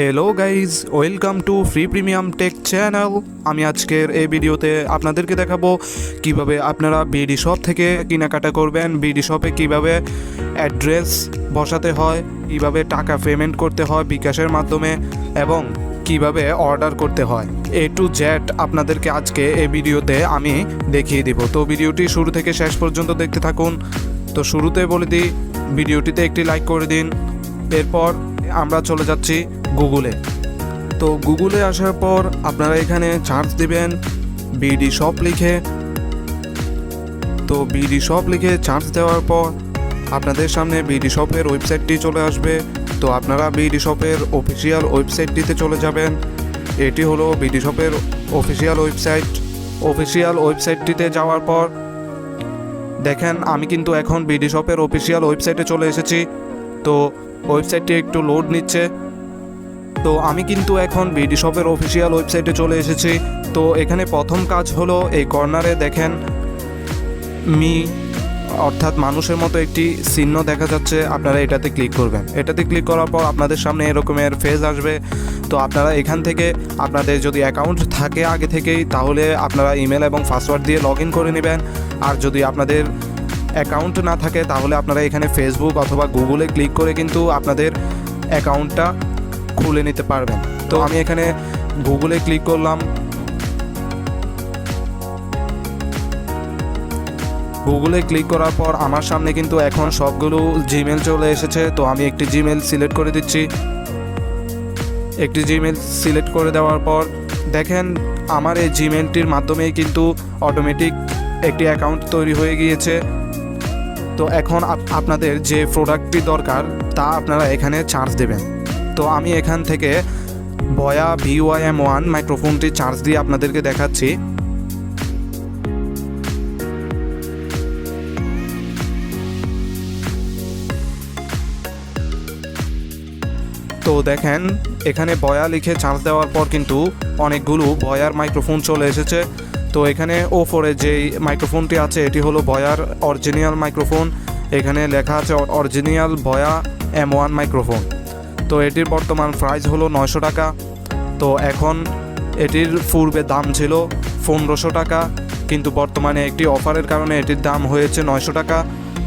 Hello guys welcome to free premium tech channel আমি আজকের এই ভিডিওতে আপনাদেরকে দেখাবো কীভাবে আপনারা বিডি শপ থেকে কেনাকাটা করবেন, বিডি শপে কীভাবে অ্যাড্রেস বসাতে হয়, কীভাবে টাকা পেমেন্ট করতে হয় বিকাশের মাধ্যমে এবং কীভাবে অর্ডার করতে হয়। এ টু জেড আপনাদেরকে আজকে এই ভিডিওতে আমি দেখিয়ে দিব। তো ভিডিওটি শুরু থেকে শেষ পর্যন্ত দেখতে থাকুন। তো শুরুতে বলে দিই, ভিডিওটিতে একটি লাইক করে দিন। এরপর আমরা চলে যাচ্ছি গুগলে তো গুগলে আসার পর আপনারা এখানে চার্জ দেবেন বিডি শপ লিখে। তো বিডি শপ লিখে চার্জ দেওয়ার পর আপনাদের সামনে বিডি শপের ওয়েবসাইটটি চলে আসবে। তো আপনারা বিডি শপের অফিসিয়াল ওয়েবসাইটটিতে চলে যাবেন। এটি হলো বিডি শপের অফিসিয়াল ওয়েবসাইট অফিসিয়াল ওয়েবসাইটটিতে যাওয়ার পর দেখেন, আমি কিন্তু এখন বিডি শপের অফিসিয়াল ওয়েবসাইটে চলে এসেছি। তো ওয়েবসাইটটি একটু লোড নিচ্ছে। তো আমি কিন্তু এখন বিডি শপের অফিসিয়াল ওয়েবসাইটে চলে এসেছি। তো এখানে প্রথম কাজ হলো এই কর্নারে দেখেন মি, অর্থাৎ মানুষের মতো একটি চিহ্ন দেখা যাচ্ছে। আপনারা এটাতে ক্লিক করবেন। এটাতে ক্লিক করার পর আপনাদের সামনে এরকমের ফেজ আসবে। তো আপনারা এখান থেকে আপনাদের যদি অ্যাকাউন্ট থাকে আগে থেকেই, তাহলে আপনারা ইমেল এবং পাসওয়ার্ড দিয়ে লগ ইন করে নেবেন। আর যদি আপনাদের অ্যাকাউন্ট না থাকে, তাহলে আপনারা এখানে ফেসবুক অথবা গুগলে ক্লিক করে কিন্তু আপনাদের অ্যাকাউন্টটা খুলে নিতে পারবেন। তো আমি এখানে গুগলে ক্লিক করলাম। গুগলে ক্লিক করার পর আমার সামনে কিন্তু এখন সবগুলো জিমেল চলে এসেছে। তো আমি একটি জিমেল সিলেক্ট করে দিচ্ছি। একটি জিমেল সিলেক্ট করে দেওয়ার পর দেখেন আমার এই জিমেলটির মাধ্যমেই কিন্তু অটোমেটিক একটি অ্যাকাউন্ট তৈরি হয়ে গিয়েছে। তো এখন আপ- আপনাদের যে প্রোডাক্টটি দরকার তা আপনারা এখানে চার্জ দেবেন। তো আমি এখান থেকে বয়া ভিওয়াইএম ওয়ান মাইক্রোফোনটি চার্জ দিয়ে আপনাদেরকে দেখাচ্ছি। তো দেখেন, এখানে বয়া লিখে চার্জ দেওয়ার পর কিন্তু অনেকগুলো বয়ার মাইক্রোফোন চলে এসেছে। তো এখানে ও ফোরে যেই মাইক্রোফোনটি আছে, এটি হলো বয়ার অরিজিনাল মাইক্রোফোন এখানে লেখা আছে অরিজিনাল বয়া এম ওয়ান মাইক্রোফোন তো এটির বর্তমান প্রাইস হলো নয়শো টাকা। তো এখন এটির পূর্বে দাম ছিল পনেরোশো টাকা, কিন্তু বর্তমানে একটি অফারের কারণে এটির দাম হয়েছে নয়শো টাকা,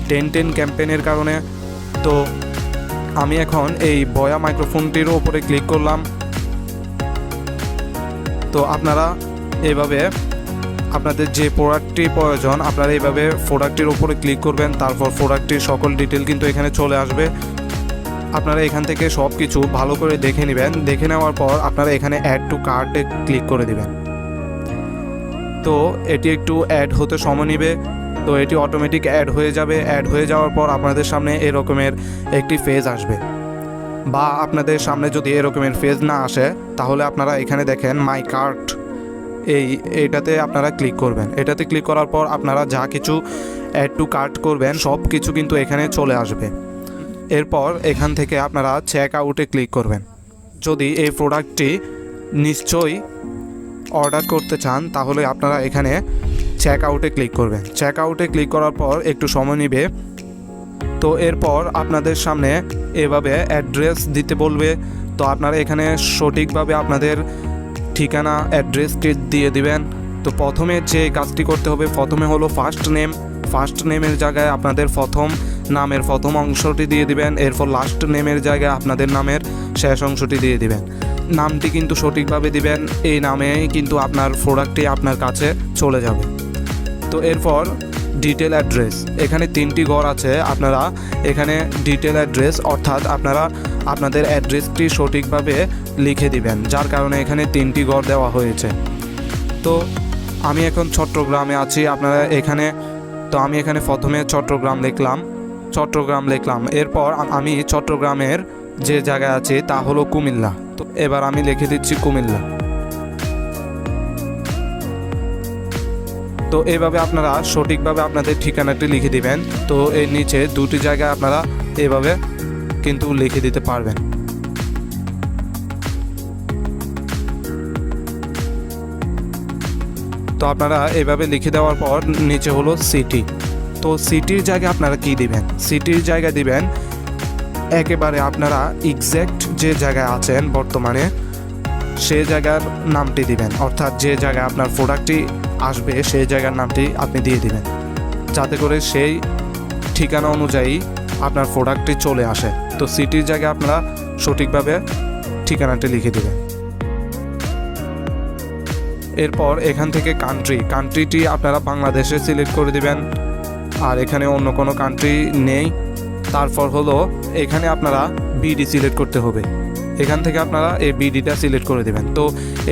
টেন টেন ক্যাম্পেনের কারণে। তো আমি এখন এই বয়া মাইক্রোফোনটির ওপরে ক্লিক করলাম। তো আপনারা এভাবে আপনাদের যে প্রোডাক্টটি প্রয়োজন, আপনারা এইভাবে প্রোডাক্টটির ওপরে ক্লিক করবেন, তারপর প্রোডাক্টটির সকল ডিটেল কিন্তু এখানে চলে আসবে। আপনারা এখান থেকে সব কিছু ভালো করে দেখে নেবেন। দেখে নেওয়ার পর আপনারা এখানে অ্যাড টু কার্টে ক্লিক করে দেবেন। তো এটি একটু অ্যাড হতে সময় নেবে। তো এটি অটোমেটিক অ্যাড হয়ে যাবে। অ্যাড হয়ে যাওয়ার পর আপনাদের সামনে এরকমের একটি ফেজ আসবে। বা আপনাদের সামনে যদি এরকমের ফেজ না আসে, তাহলে আপনারা এখানে দেখেন মাই কার্ট এই এটাতে আপনারা ক্লিক করবেন। এটাতে ক্লিক করার পর আপনারা যা কিছু অ্যাড টু কার্ট করবেন সব কিছু কিন্তু এখানে চলে আসবে। এরপর এখান থেকে আপনারা চেক আউটে ক্লিক করবেন। যদি এই প্রোডাক্টটি নিশ্চয়ই অর্ডার করতে চান, তাহলে আপনারা এখানে চেক আউটে ক্লিক করবেন। চেক আউটে ক্লিক করার পর একটু সময় নেবে। তো এরপর আপনাদের সামনে এভাবে অ্যাড্রেস দিতে বলবে। তো আপনারা এখানে সঠিকভাবে আপনাদের ঠিকানা অ্যাড্রেসটি দিয়ে দিবেন। তো প্রথমে যে কাজটি করতে হবে, প্রথমে হলো ফার্স্ট নেম ফার্স্ট নেমের জায়গায় আপনাদের প্রথম নামের প্রথম অংশটি দিয়ে দিবেন, এরপর লাস্ট নেমের জায়গায় আপনাদের নামের শেষ অংশটি দিয়ে দিবেন। নামটি কিন্তু সঠিকভাবে দিবেন, এই নামেই কিন্তু আপনার প্রোডাক্টটি আপনার কাছে চলে যাবে। তো এরপর ডিটেল অ্যাড্রেস এখানে তিনটি ঘর আছে, আপনারা এখানে ডিটেল অ্যাড্রেস অর্থাৎ আপনারা আপনাদের অ্যাড্রেসটি সঠিকভাবে লিখে দিবেন, যার কারণে এখানে তিনটি ঘর দেওয়া হয়েছে। তো আমি এখন চট্টগ্রামে আছি, আপনারা এখানে, তো আমি এখানে প্রথমে চট্টগ্রাম লিখলাম। চট্টগ্রাম লিখলাম। এরপর আমি চট্টগ্রামের যে জায়গায় আছে তা হলো কুমিল্লা। তো এবার আমি লিখে দিচ্ছি কুমিল্লা। তো এভাবে আপনারা সঠিকভাবে আপনাদের ঠিকানাটি লিখে দিবেন। তো এর নিচে দুটি জায়গায় আপনারা এভাবে কিন্তু লিখে দিতে পারবেন। তো আপনারা এভাবে লিখে দেওয়ার পর নিচে হলো সিটি। তো সিটির জায়গায় আপনারা কি দিবেন? সিটির জায়গায় দিবেন, একেবারে আপনারা এক্স্যাক্ট যে জায়গায় আছেন বর্তমানে, সে জায়গার নামটি দিবেন। অর্থাৎ যে জায়গায় আপনার প্রোডাক্টটি আসবে সেই জায়গার নামটি আপনি দিয়ে দিবেন। যাতে করে সেই ঠিকানা অনুযায়ী আপনার প্রোডাক্টটি চলে আসে। তো সিটির জায়গায় আপনারা সঠিকভাবে ঠিকানাটি লিখে দেবেন। এরপর এখান থেকে কান্ট্রি কান্ট্রিটি আপনারা বাংলাদেশে সিলেক্ট করে দিবেন। আর এখানে অন্য কোনো কান্ট্রি নেই। তারপর হলো, এখানে আপনারা বিডি সিলেক্ট করতে হবে। এখান থেকে আপনারা এই বিডিটা সিলেক্ট করে দেবেন। তো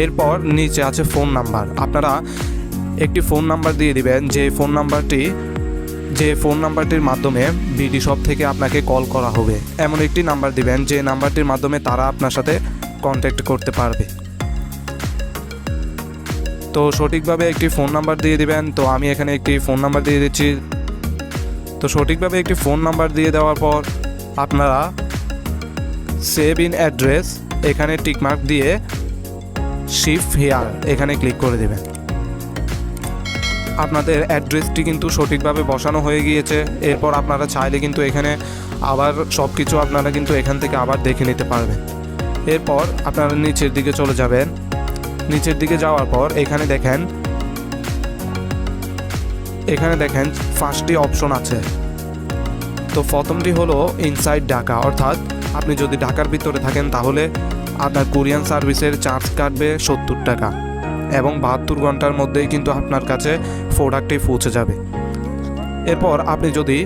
এরপর নিচে আছে ফোন নাম্বার আপনারা একটি ফোন নাম্বার দিয়ে দিবেন, যে ফোন নাম্বারটি যে ফোন নাম্বারটির মাধ্যমে বিডি শপ থেকে আপনাকে কল করা হবে। এমন একটি নাম্বার দিবেন, যে নাম্বারটির মাধ্যমে তারা আপনার সাথে কন্ট্যাক্ট করতে পারবে। তো সঠিকভাবে একটি ফোন নাম্বার দিয়ে দিবেন। তো আমি এখানে একটি ফোন নাম্বার দিয়ে দিচ্ছি। তো সঠিকভাবে একটি ফোন নাম্বার দিয়ে দেওয়ার পর আপনারা সেভ ইন অ্যাড্রেস এখানে টিকমার্ক দিয়ে শিফট হেয়ার এখানে ক্লিক করে দেবেন। আপনাদের অ্যাড্রেসটি কিন্তু সঠিকভাবে বসানো হয়ে গিয়েছে। এরপর আপনারা চাইলে কিন্তু এখানে আবার সব কিছু আপনারা কিন্তু এখান থেকে আবার দেখে নিতে পারবেন। এরপর আপনারা নিচের দিকে চলে যাবেন। নিচের দিকে যাওয়ার পর এখানে দেখেন এখানে দেখেন পাঁচটি অপশন আছে। তো প্রথমটি হলো ইনসাইড ঢাকা, অর্থাৎ আপনি যদি ঢাকার ভিতরে থাকেন তাহলে আপনার কোরিয়ান সার্ভিসের চার্জ কাটবে সত্তর টাকা এবং বাহাত্তর ঘণ্টার মধ্যেই কিন্তু আপনার কাছে প্রোডাক্টটি পৌঁছে যাবে। এরপর আপনি যদি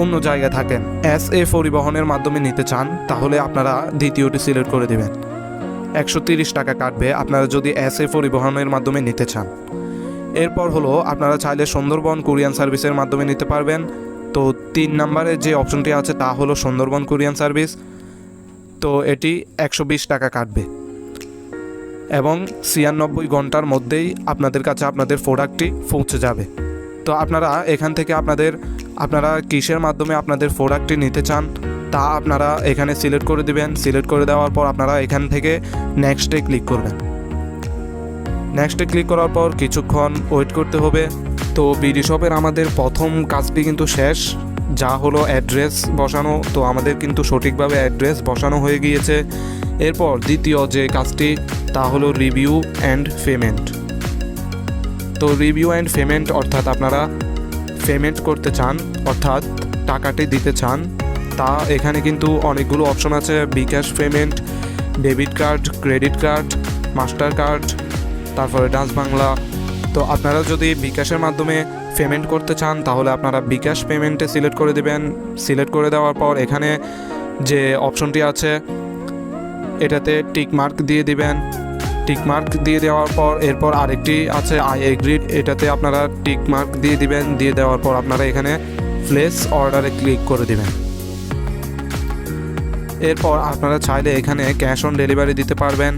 অন্য জায়গায় থাকেন এস এ পরিবহনের মাধ্যমে নিতে চান, তাহলে আপনারা দ্বিতীয়টি সিলেক্ট করে দেবেন। একশো টাকা কাটবে আপনারা যদি এস এ পরিবহনের মাধ্যমে নিতে চান। এরপর হলো আপনারা চাইলে সুন্দরবন কোরিয়ান সার্ভিসের মাধ্যমে নিতে পারবেন। তো তিন নম্বরে যে অপশনটি আছে তা হলো সুন্দরবন কোরিয়ান সার্ভিস। তো এটি একশো বিশ টাকা কাটবে। এবং ছিয়ানব্বই ঘণ্টার মধ্যেই আপনাদের কাছে আপনাদের প্রোডাক্টটি পৌঁছে যাবে। তো আপনারা এখান থেকে আপনাদের, আপনারা কিসের মাধ্যমে আপনাদের প্রোডাক্টটি নিতে চান তা আপনারা এখানে সিলেক্ট করে দিবেন। সিলেক্ট করে দেওয়ার পর আপনারা এখান থেকে নেক্সটে ক্লিক করবেন। নেক্সটে ক্লিক করার পর কিছুক্ষণ ওয়েট করতে হবে। তো বিডি শপের আমাদের প্রথম কাজটি কিন্তু শেষ। যা হলো অ্যাড্রেস বসানো। তো আমাদের কিন্তু সঠিকভাবে অ্যাড্রেস বসানো হয়ে গিয়েছে। এরপর দ্বিতীয় যে কাজটি, তা হলো রিভিউ অ্যান্ড পেমেন্ট তো রিভিউ অ্যান্ড পেমেন্ট অর্থাৎ আপনারা পেমেন্ট করতে চান, অর্থাৎ টাকাটি দিতে চান, তা এখানে কিন্তু অনেকগুলো অপশন আছে। BKash payment debit card credit card master card তারপরে ডান্স বাংলা। তো আপনারা যদি বিকাশের মাধ্যমে পেমেন্ট করতে চান, তাহলে আপনারা বিকাশ পেমেন্টে সিলেক্ট করে দেবেন। সিলেক্ট করে দেওয়ার পর এখানে যে অপশনটি আছে, এটাতে টিক মার্ক দিয়ে দিবেন। টিক মার্ক দিয়ে দেওয়ার পর, এরপর আরেকটি আছে আই এগ্রিড এটাতে আপনারা টিক মার্ক দিয়ে দিবেন। দিয়ে দেওয়ার পর আপনারা এখানে প্লেস অর্ডারে ক্লিক করে দিবেন। এরপর আপনারা চাইলে এখানে ক্যাশ অন ডেলিভারি দিতে পারবেন।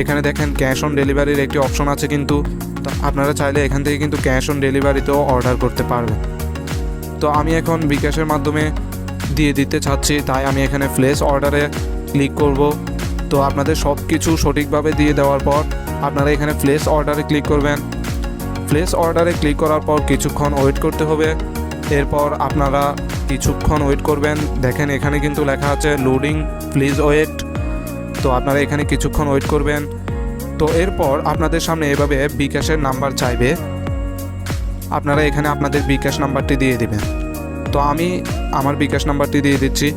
এখানে দেখেন ক্যাশ অন ডেলিভারির একটি অপশন আছে কিন্তু, তো আপনারা চাইলে এখান থেকে কিন্তু ক্যাশ অন ডেলিভারিতেও অর্ডার করতে পারবেন। তো আমি এখন বিকাশের মাধ্যমে দিয়ে দিতে চাচ্ছি, তাই আমি এখানে প্লেস অর্ডারে ক্লিক করব। তো আপনাদের সব কিছু সঠিকভাবে দিয়ে দেওয়ার পর আপনারা এখানে প্লেস অর্ডারে ক্লিক করবেন। প্লেস অর্ডারে ক্লিক করার পর কিছুক্ষণ ওয়েট করতে হবে। এরপর আপনারা কিছুক্ষণ ওয়েট করবেন। দেখেন এখানে কিন্তু লেখা আছে লোডিং প্লিজ ওয়েট তো আপনারা এখানে কিছুক্ষণ ওয়েট করবেন। তো এরপর আপনাদের সামনে এভাবে বিকাশের নাম্বার চাইবে। আপনারা এখানে আপনাদের বিকাশ নাম্বারটি দিয়ে দিবেন। তো আমি আমার বিকাশ নাম্বারটি দিয়ে দিচ্ছি।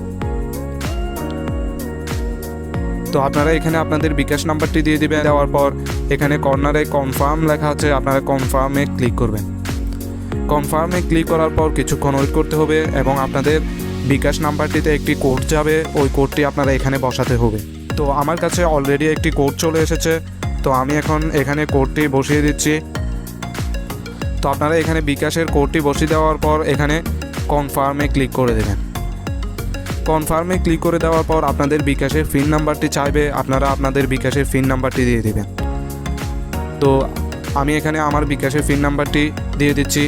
তো আপনারা এখানে আপনাদের বিকাশ নাম্বারটি দিয়ে দিবেন। দেওয়ার পর এখানে কর্নারে কনফার্ম লেখা আছে, আপনারা কনফার্মে ক্লিক করবেন। কনফার্মে ক্লিক করার পর কিছুক্ষণ ওয়েট করতে হবে এবং আপনাদের বিকাশ নাম্বারটিতে একটি কোড যাবে। ওই কোডটি আপনারা এখানে বসাতে হবে। তো আমার কাছে অলরেডি একটি কোড চলে এসেছে। তো আমি এখন এখানে কোডটি বসিয়ে দিচ্ছি। তো আপনারা এখানে বিকাশের কোডটি বসিয়ে দেওয়ার পর এখানে কনফার্মে ক্লিক করে দেবেন। কনফার্মে ক্লিক করে দেওয়ার পর আপনাদের বিকাশের ফিন নাম্বারটি চাইবে, আপনারা আপনাদের বিকাশের ফিন নাম্বারটি দিয়ে দেবেন। তো আমি এখানে আমার বিকাশের ফিন নাম্বারটি দিয়ে দিচ্ছি।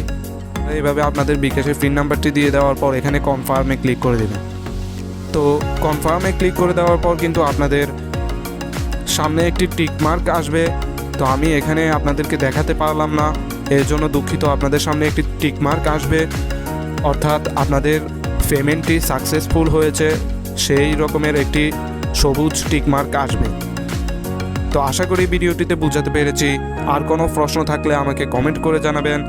এইভাবে আপনাদের বিকাশের ফিন নাম্বারটি দিয়ে দেওয়ার পর এখানে কনফার্মে ক্লিক করে দেবেন। তো কনফার্মে ক্লিক করে দেওয়ার পর কিন্তু আপনাদের সামনে একটি টিক মার্ক আসবে। তো আমি এখানে আপনাদেরকে দেখাতে পারলাম না, এর জন্য দুঃখিত। আপনাদের সামনে একটি টিক মার্ক আসবে। অর্থাৎ আপনাদের পেমেন্টটি সাকসেসফুল হয়েছে, সেই রকমের একটি সবুজ টিকমার্ক আসবে। তো আশা করি ভিডিওটিতে বোঝাতে পেরেছি। আর কোনো প্রশ্ন থাকলে আমাকে কমেন্ট করে জানাবেন।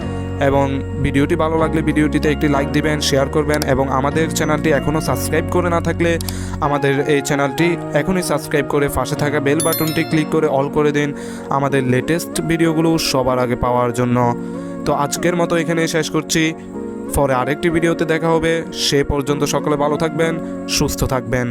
এবং ভিডিওটি ভালো লাগলে ভিডিওটিতে একটি লাইক দিবেন শেয়ার করবেন এবং আমাদের চ্যানেলটি এখনও সাবস্ক্রাইব করে না থাকলে আমাদের এই চ্যানেলটি এখনই সাবস্ক্রাইব করে পাশে থাকা বেল বাটনটি ক্লিক করে অল করে দিন আমাদের লেটেস্ট ভিডিওগুলো সবার আগে পাওয়ার জন্য। তো আজকের মতো এখানে শেষ করছি। পরে আরেকটি ভিডিওতে দেখা হবে। সে পর্যন্ত সকলে ভালো থাকবেন, সুস্থ থাকবেন।